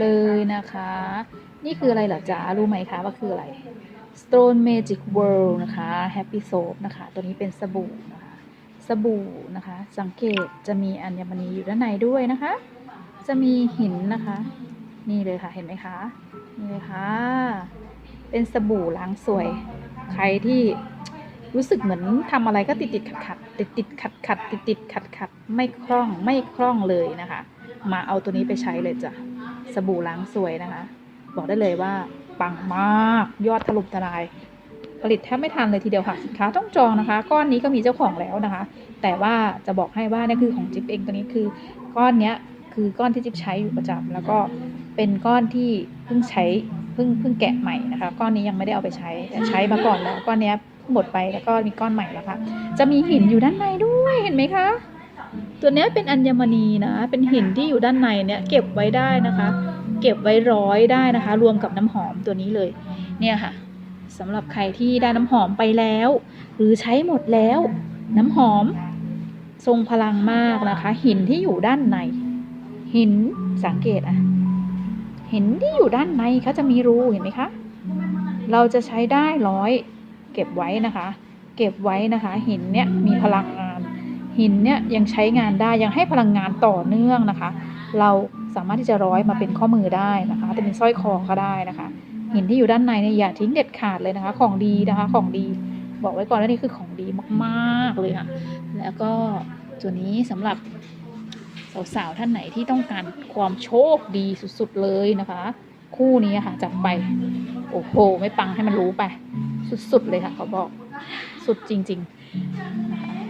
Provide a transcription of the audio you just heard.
เลยนะคะ นี่คืออะไรเหรอจ๊ะรู้ไหมคะว่าคืออะไร Stone Magic World นะคะ Happy Soap นะคะ ตัวนี้เป็นสบู่นะคะ สบู่นะคะ สังเกตจะมีอัญมณีอยู่ด้านในด้วยนะคะ จะมีหินนะคะ นี่เลยค่ะ เห็นไหมคะ นี่เลยค่ะ เป็นสบู่ล้างสวย ใครที่รู้สึกเหมือนทำอะไรก็ติดติดขัดขัดติดติดขัดขัดติดติดขัดขัดไม่คล่องไม่คล่องเลยนะคะ มาเอาตัวนี้ไปใช้เลยจ้ะ สบู่ล้างสวยนะคะ บอกได้เลยว่าปังมากยอดถล่มทลาย ผลิตแทบไม่ทันเลยทีเดียวค่ะสินค้าต้องจองนะคะ ก้อนนี้ก็มีเจ้าของแล้วนะคะ แต่ว่าจะบอกให้ว่านี่คือของจิ๊บเองตัวนี้คือ ก้อนเนี้ยคือก้อนที่จิ๊บใช้อยู่ประจำแล้วก็เป็นก้อนที่เพิ่งใช้เพิ่งเพิ่งแกะใหม่นะคะ ก้อนนี้ยังไม่ได้เอาไปใช้แต่ใช้มาก่อนแล้วก้อนเนี้ยหมดไปแล้วก็มีก้อนใหม่แล้วค่ะ จะมีหินอยู่ด้านในด้วยเห็นไหมคะ ตัวนี้เป็นอัญมณีนะ เป็นหินที่อยู่ด้านในเนี่ยเก็บไว้ได้นะคะ เก็บไว้ร้อยได้นะคะ รวมกับน้ำหอมตัวนี้เลย เนี่ยค่ะสำหรับใครที่ได้น้ำหอมไปแล้ว หรือใช้หมดแล้ว น้ำหอม ทรงพลังมากนะคะ หินที่อยู่ด้านใน หินสังเกตอะหินที่อยู่ด้านในเขาจะมีรูเห็นไหมคะเราจะใช้ได้ร้อย เก็บไว้นะคะ เก็บไว้นะคะ หินเนี่ยมีพลัง หินเนี่ยยังใช้งานได้ยังให้พลังงานต่อเนื่องนะคะ เราสามารถที่จะร้อยมาเป็นข้อมือได้นะคะจะเป็นสร้อยคอก็ได้นะคะ หินที่อยู่ด้านในเนี่ยอย่าทิ้งเด็ดขาดเลยนะคะ ของดีนะคะของดีบอกไว้ก่อนว่านี่คือของดีมากๆเลยค่ะ แล้วก็ตัวนี้สำหรับสาวๆท่านไหนที่ต้องการความโชคดีสุดๆเลยนะคะ คู่นี้ค่ะจับไปโอ้โห ไม่ปังให้มันรู้ไป สุดๆเลยค่ะเขาบอกสุดจริงๆนะคะ